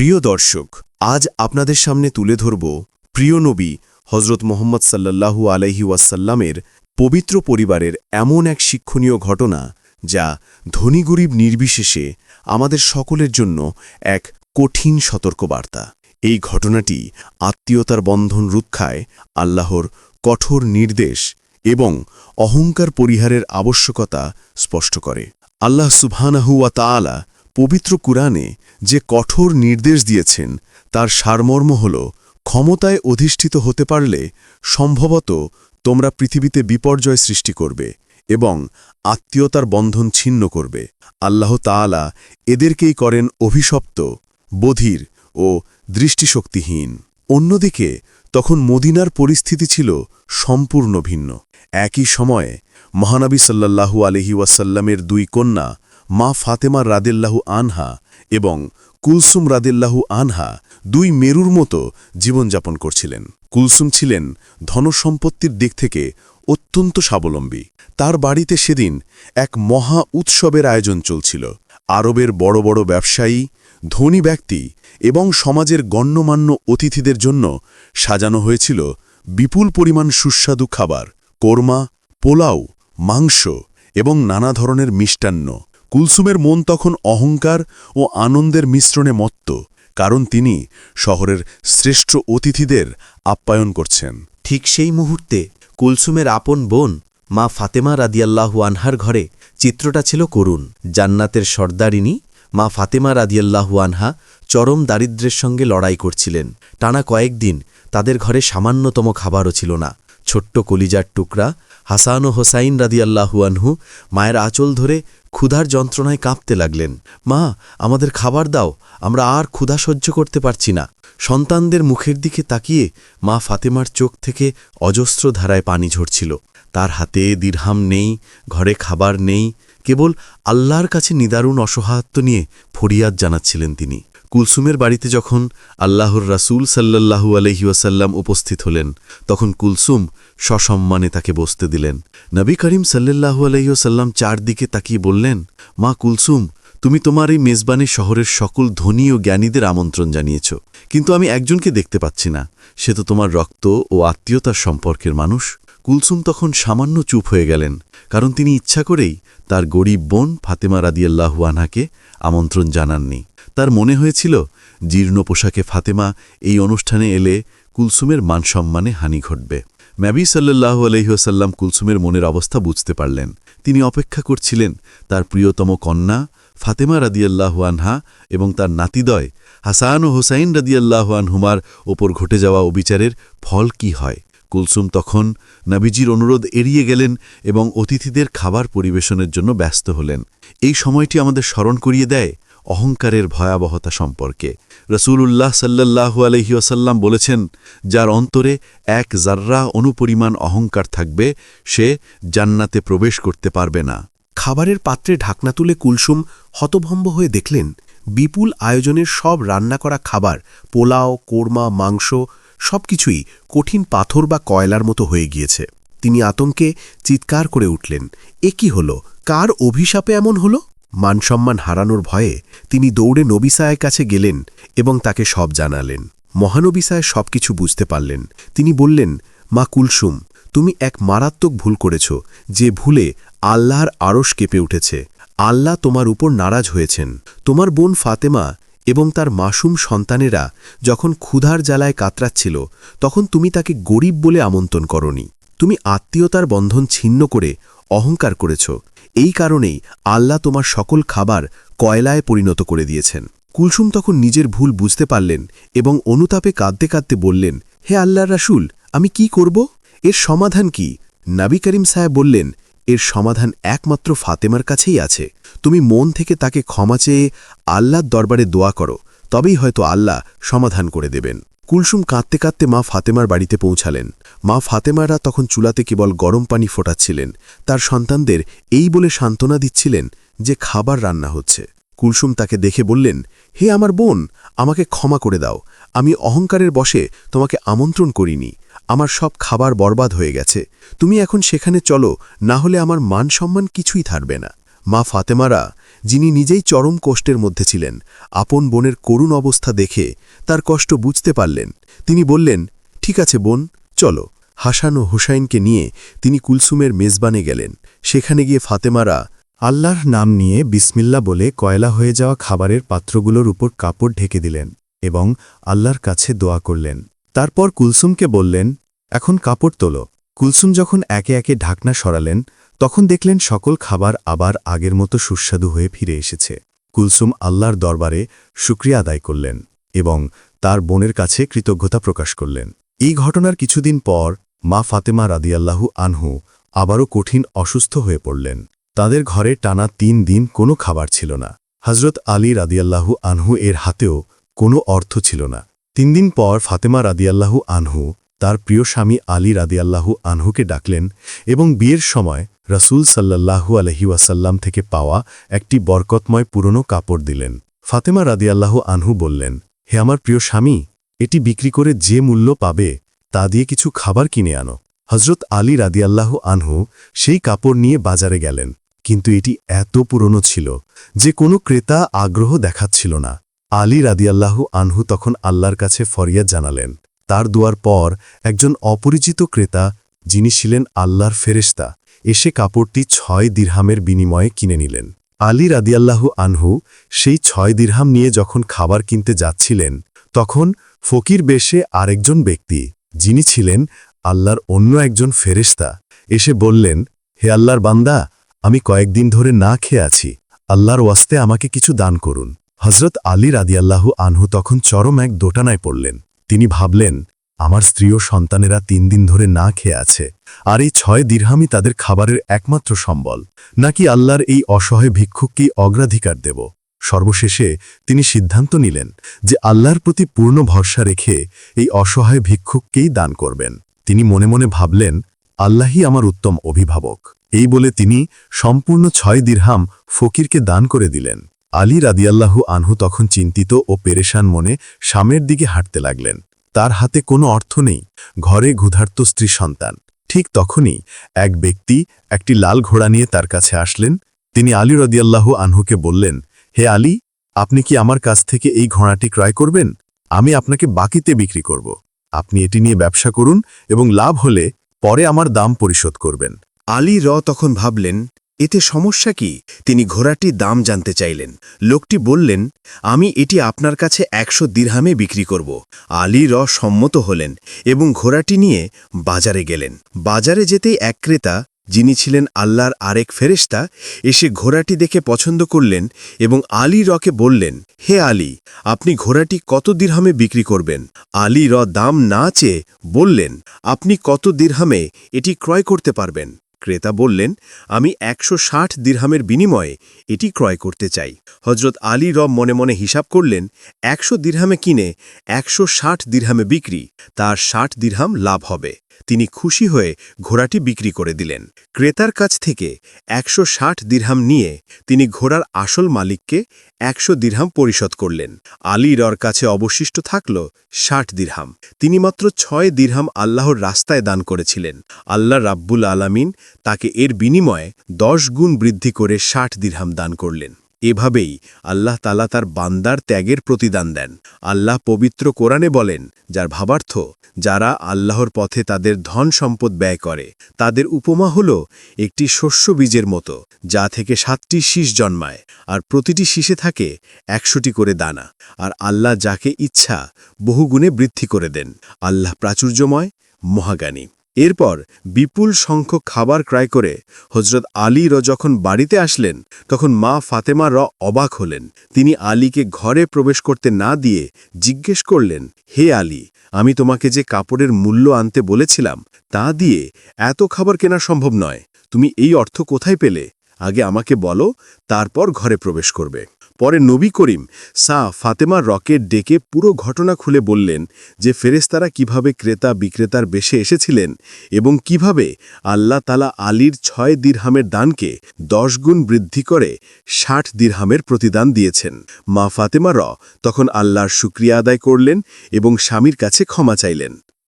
প্রিয় দর্শক, আজ আপনাদের সামনে তুলে ধরব প্রিয় নবী হজরত মোহাম্মদ সাল্লাল্লাহু আলহি ওয়াসাল্লামের পবিত্র পরিবারের এমন এক শিক্ষণীয় ঘটনা যা ধনী গরিব নির্বিশেষে আমাদের সকলের জন্য এক কঠিন সতর্কবার্তা। এই ঘটনাটি আত্মীয়তার বন্ধন রুক্ষায় আল্লাহর কঠোর নির্দেশ এবং অহংকার পরিহারের আবশ্যকতা স্পষ্ট করে। আল্লাহ সুবহানাহুয়া তাআলা পবিত্র কুরআনে যে কঠোর নির্দেশ দিয়েছেন, তার সারমর্ম হল, ক্ষমতায় অধিষ্ঠিত হতে পারলে সম্ভবত তোমরা পৃথিবীতে বিপর্যয় সৃষ্টি করবে এবং আত্মীয়তার বন্ধন ছিন্ন করবে। আল্লাহ তাআলা এদেরকেই করেন অভিশপ্ত, বধির ও দৃষ্টিশক্তিহীন। অন্যদিকে, তখন মদিনার পরিস্থিতি ছিল সম্পূর্ণ ভিন্ন। একই সময়ে মহানবী সাল্লাল্লাহু আলহি ওয়াসাল্লামের দুই কন্যা মা ফাতেমা রাদেল্লাহু আনহা এবং কুলসুম রাদেল্লাহু আনহা দুই মেরুর মতো জীবনযাপন করছিলেন। কুলসুম ছিলেন ধনসম্পত্তির দিক থেকে অত্যন্ত স্বাবলম্বী। তার বাড়িতে সেদিন এক মহা উৎসবের আয়োজন চলছিল। আরবের বড় বড় ব্যবসায়ী, ধনী ব্যক্তি এবং সমাজের গণ্যমান্য অতিথিদের জন্য সাজানো হয়েছিল বিপুল পরিমাণ সুস্বাদু খাবার, কোরমা, পোলাও, মাংস এবং নানা ধরনের মিষ্টান্ন। কুলসুমের মন তখন অহংকার ও আনন্দের মিশ্রণে মত্ত, কারণ তিনি শহরের শ্রেষ্ঠ অতিথিদের আপ্যায়ন করছেন। ঠিক সেই মুহূর্তে কুলসুমের আপন বোন মা ফাতেমা রাদিয়াল্লাহু আনহার ঘরে চিত্রটা ছিল করুণ। জান্নাতের সর্দারিনী মা ফাতেমা রাদিয়াল্লাহু আনহা চরম দারিদ্র্যের সঙ্গে লড়াই করছিলেন। টানা কয়েকদিন তাদের ঘরে সামান্যতম খাবারও ছিল না। ছোট্ট কলিজার টুকরা হাসান ও হোসাইন রাদিয়াল্লাহু আনহু মায়ের আঁচল ধরে ক্ষুধার যন্ত্রণায় কাঁপতে লাগলেন। মা, আমাদের খাবার দাও, আমরা আর ক্ষুধা সহ্য করতে পারছি না। সন্তানদের মুখের দিকে তাকিয়ে মা ফাতেমার চোখ থেকে অজস্র ধারায় পানি ঝরছিল। তার হাতে দীর্হাম নেই, ঘরে খাবার নেই, কেবল আল্লাহর কাছে নিদারুণ অসহায়ত্ব নিয়ে ফরিয়াদ জানাচ্ছিলেন তিনি। কুলসুমের বাড়িতে যখন আল্লাহর রাসূল সাল্লাল্লাহু আলহিউসাল্লাম উপস্থিত হলেন, তখন কুলসুম সসম্মানে তাকে বসতে দিলেন। নবী করিম সাল্লাল্লাহু আলহিউসাল্লাম চারদিকে তাকিয়ে বললেন, মা কুলসুম, তুমি তোমার এই মেজবানি শহরের সকল ধনী ও জ্ঞানীদের আমন্ত্রণ জানিয়েছ, কিন্তু আমি একজনকে দেখতে পাচ্ছি না। সে তো তোমার রক্ত ও আত্মীয়তার সম্পর্কের মানুষ। কুলসুম তখন সামান্য চুপ হয়ে গেলেন, কারণ তিনি ইচ্ছা করেই তার গরিব বোন ফাতেমা রাদিয়াল্লাহু আনহাকে আমন্ত্রণ জানাননি। তার মনে হয়েছিল, জীর্ণ পোশাকে ফাতেমা এই অনুষ্ঠানে এলে কুলসুমের মানসম্মানে হানি ঘটবে। ম্যাবি সাল্লাহু আলহিহাসাল্লাম কুলসুমের মনের অবস্থা বুঝতে পারলেন। তিনি অপেক্ষা করছিলেন, তার প্রিয়তম কন্যা ফাতেমা রাদিয়াল্লাহু আনহা এবং তার নাতিদয় হাসান ও হোসাইন রাদিয়াল্লাহু আনহুমার ওপর ঘটে যাওয়া অবিচারের ফল কি হয়? কুলসুম তখন নাবিজির অনুরোধ এড়িয়ে গেলেন এবং অতিথিদের খাবার পরিবেশনের জন্য ব্যস্ত হলেন। এই সময়টি আমাদের স্মরণ করিয়ে দেয় অহংকারের ভয়াবহতা সম্পর্কে। রসুলুল্লাহ সাল্লাহু আলহিউসাল্লাম বলেছেন, যার অন্তরে এক জার্রা অনুপরিমাণ অহংকার থাকবে, সে জান্নাতে প্রবেশ করতে পারবে না। খাবারের পাত্রে ঢাকনা তুলে কুলসুম হতভম্ব হয়ে দেখলেন, বিপুল আয়োজনের সব রান্না করা খাবার, পোলাও, কোরমা, মাংস, সবকিছুই কঠিন পাথর বা কয়লার মতো হয়ে গিয়েছে। তিনি আতঙ্কে চিৎকার করে উঠলেন, এ কি হল? কার অভিশাপে এমন হল? মানসম্মান হারানোর ভয়ে তিনি দৌড়ে নবিসায়ের কাছে গেলেন এবং তাকে সব জানালেন। মহানবিসায় সবকিছু বুঝতে পারলেন। তিনি বললেন, মা কুলসুম, তুমি এক মারাত্মক ভুল করেছ, যে ভুলে আল্লাহর আড়স কেঁপে উঠেছে। আল্লাহ তোমার উপর নারাজ হয়েছেন। তোমার বোন ফাতেমা এবং তার মাসুম সন্তানেরা যখন ক্ষুধার জ্বালায় কাতরাচ্ছিল, তখন তুমি তাকে গরিব বলে আমন্ত্রণ করনি। তুমি আত্মীয়তার বন্ধন ছিন্ন করে অহংকার করেছ। এই কারণেই আল্লাহ তোমার সকল খাবার কয়লায় পরিণত করে দিয়েছেন। কুলসুম তখন নিজের ভুল বুঝতে পারলেন এবং অনুতাপে কাঁদতে কাঁদতে বললেন, হে আল্লাহ রাসুল, আমি কি করব? এর সমাধান কি? নাবি করিম সাহেব বললেন, এর সমাধান একমাত্র ফাতেমার কাছেই আছে। তুমি মন থেকে তাকে ক্ষমা চেয়ে আল্লাহর দরবারে দোয়া করো, তবেই হয়তো আল্লাহ সমাধান করে দেবেন। কুলসুম কাঁদতে কাঁদতে মা ফাতেমার বাড়িতে পৌঁছালেন। মা ফাতেমারা তখন চুলাতে কেবল গরম পানি ফোটাচ্ছিলেন। তার সন্তানদের এই বলে সান্ত্বনা দিচ্ছিলেন যে খাবার রান্না হচ্ছে। কুলসুম তাকে দেখে বললেন, হে আমার বোন, আমাকে ক্ষমা করে দাও। আমি অহংকারের বসে তোমাকে আমন্ত্রণ করিনি। আমার সব খাবার বরবাদ হয়ে গেছে। তুমি এখন সেখানে চলো, না হলে আমার মান সম্মান কিছুই থাকবে না। মা ফাতেমারা, যিনি নিজেই চরম কষ্টের মধ্যে ছিলেন, আপন বোনের করুণ অবস্থা দেখে তার কষ্ট বুঝতে পারলেন। তিনি বললেন, ঠিক আছে বোন, চলো। হাসান ও হুসাইনকে নিয়ে তিনি কুলসুমের মেজবানে গেলেন। সেখানে গিয়ে ফাতেমারা, আল্লাহর নাম নিয়ে বিসমিল্লা বলে কয়লা হয়ে যাওয়া খাবারের পাত্রগুলোর উপর কাপড় ঢেকে দিলেন এবং আল্লাহর কাছে দোয়া করলেন। তারপর কুলসুমকে বললেন, এখন কাপড় তোলো। কুলসুম যখন একে একে ঢাকনা সরালেন তখন দেখলেন সকল খাবার আবার আগের মতো সুস্বাদু হয়ে ফিরে এসেছে। কুলসুম আল্লাহর দরবারে শুক্রিয়া আদায় করলেন এবং তার বোনের কাছে কৃতজ্ঞতা প্রকাশ করলেন। এই ঘটনার কিছুদিন পর মা ফাতেমা রাদিয়াল্লাহু আনহু আবারও কঠিন অসুস্থ হয়ে পড়লেন। তাদের ঘরে টানা তিন দিন কোনো খাবার ছিল না। হজরত আলী রাদিয়াল্লাহু আনহু এর হাতেও কোনো অর্থ ছিল না। তিন দিন পর ফাতেমা রাদিয়াল্লাহু আনহু তার প্রিয় স্বামী আলী রাদিয়াল্লাহু আনহুকে ডাকলেন এবং বিয়ের সময় রসুল সাল্লাল্লাহু আলহি ওয়াসাল্লাম থেকে পাওয়া একটি বরকতময় পুরনো কাপড় দিলেন। ফাতেমা রাদিয়াল্লাহু আনহু বললেন, হে আমার প্রিয় স্বামী, এটি বিক্রি করে যে মূল্য পাবে, তা দিয়ে কিছু খাবার কিনে আনো। হজরত আলী রাদিয়াল্লাহু আনহু সেই কাপড় নিয়ে বাজারে গেলেন, কিন্তু এটি এত পুরনো ছিল যে কোনো ক্রেতা আগ্রহ দেখাচ্ছিল না। আলী রাদিয়াল্লাহু আনহু তখন আল্লাহর কাছে ফরিয়াদ জানালেন, তার দুয়ার পর একজন অপরিচিত ক্রেতা, যিনি ছিলেন আল্লাহর ফেরেশতা এসে কাপড়টি ছয় দিরহামের বিনিময়ে কিনে নিলেন। আলী রাদিয়াল্লাহু আনহু সেই ছয় দিরহাম নিয়ে যখন খাবার কিনতে যাচ্ছিলেন, তখন ফকির বেশে আরেকজন ব্যক্তি, যিনি ছিলেন আল্লাহর অন্য একজন ফেরেশতা, এসে বললেন, হে আল্লাহর বান্দা, আমি কয়েকদিন ধরে না খেয়ে আছি। আল্লাহর ওয়াস্তে আমাকে কিছু দান করুন। হজরত আলী রাদিয়াল্লাহু আনহু তখন চরম এক দোটানায় পড়লেন। তিনি ভাবলেন আমার স্ত্রী ও সন্তানেরা তিন দিন ধরে না খেয়ে আছে, আর এই ছয় দিরহামই তাদের খাবারের একমাত্র সম্বল। নাকি আল্লাহর এই অসহায় ভিক্ষুককেই অগ্রাধিকার দেব? সর্বশেষে তিনি সিদ্ধান্ত নিলেন যে আল্লাহর প্রতি পূর্ণ ভরসা রেখে এই অসহায় ভিক্ষুককেই দান করবেন। তিনি মনে মনে ভাবলেন, আল্লাহই আমার উত্তম অভিভাবক। এই বলে তিনি সম্পূর্ণ ছয় দিরহাম ফকিরকে দান করে দিলেন। আলী রাদিয়াল্লাহু আনহু তখন চিন্তিত ও পেরেশান মনে সামের দিকে হাঁটতে লাগলেন। তার হাতে কোনো অর্থ নেই। ঘরে ক্ষুধার্ত স্ত্রী সন্তান। ঠিক তখনই এক ব্যক্তি একটি লাল ঘোড়া নিয়ে তার কাছে আসলেন। তিনি আলী রদিয়াল্লাহু আনহুকে বললেন, হে আলী, আপনি কি আমার কাছ থেকে এই ঘোড়াটি ক্রয় করবেন? আমি আপনাকে বাকিতে বিক্রি করব। আপনি এটি নিয়ে ব্যবসা করুন এবং লাভ হলে পরে আমার দাম পরিশোধ করবেন। আলী র তখন ভাবলেন এতে সমস্যা কি? তিনি ঘোড়াটির দাম জানতে চাইলেন। লোকটি বললেন, আমি এটি আপনার কাছে একশো দিরহামে বিক্রি করব। আলী র সম্মত হলেন এবং ঘোড়াটি নিয়ে বাজারে গেলেন। বাজারে যেতেই এক ক্রেতা, যিনি ছিলেন আল্লাহর আরেক ফেরেশতা, এসে ঘোড়াটি দেখে পছন্দ করলেন এবং আলী রকে বললেন, হে আলী, আপনি ঘোড়াটি কত দিরহামে বিক্রি করবেন? আলী র দাম না চেয়ে বললেন, আপনি কত দিরহামে এটি ক্রয় করতে পারবেন? ক্রেতা বললেন, আমি একশো ষাট দীর্হামের বিনিময়ে এটি ক্রয় করতে চাই। হজরত আলী রব মনে মনে হিসাব করলেন, একশো দীর্হামে কিনে একশো ষাট দীর্হামে বিক্রি, তার ষাট দীর্হাম লাভ হবে। তিনি খুশি হয়ে ঘোড়াটি বিক্রি করে দিলেন। ক্রেতার কাছ থেকে একশো ষাট দিরহাম নিয়ে তিনি ঘোড়ার আসল মালিককে একশো দিরহাম পরিশোধ করলেন। আলী রর কাছে অবশিষ্ট থাকল ষাট দিরহাম। তিনি মাত্র ছয় দিরহাম আল্লাহর রাস্তায় দান করেছিলেন। আল্লাহ রাব্বুল আলামিন তাকে এর বিনিময়ে দশ গুণ বৃদ্ধি করে ষাট দিরহাম দান করলেন। এভাবেই আল্লাহ তালা তার বান্দার ত্যাগের প্রতিদান দেন। আল্লাহ পবিত্র কোরআনে বলেন, যার ভাবার্থ, যারা আল্লাহর পথে তাদের ধন সম্পদ ব্যয় করে, তাদের উপমা হল একটি শস্য বীজের মতো, যা থেকে সাতটি শীষ জন্মায়, আর প্রতিটি শীষে থাকে একশোটি করে দানা, আর আল্লাহ যাকে ইচ্ছা বহুগুণে বৃদ্ধি করে দেন। আল্লাহ প্রাচুর্যময় মহাগানী এরপর বিপুল সংখ্যক খাবার ক্রয় করে হজরত আলী র যখন বাড়িতে আসলেন, তখন মা ফাতেমা র অবাক হলেন। তিনি আলীকে ঘরে প্রবেশ করতে না দিয়ে জিজ্ঞেস করলেন, হে আলী, আমি তোমাকে যে কাপড়ের মূল্য আনতে বলেছিলাম, তা দিয়ে এত খাবার কেনা সম্ভব নয়। তুমি এই অর্থ কোথায় পেলে? আগে আমাকে বলো, তারপর ঘরে প্রবেশ করবে। পরে নবী করিম সা ফাতেমার রকেট ডেকে পুরো ঘটনা খুলে বললেন যে ফেরেস্তারা কীভাবে ক্রেতা বিক্রেতার বেশে এসেছিলেন এবং কীভাবে আল্লাহ তালা আলীর ছয় দিরহামের দানকে দশ গুণ বৃদ্ধি করে ষাট দিরহামের প্রতিদান দিয়েছেন। মা ফাতেমা র তখন আল্লাহর শুক্রিয়া আদায় করলেন এবং স্বামীর কাছে ক্ষমা চাইলেন।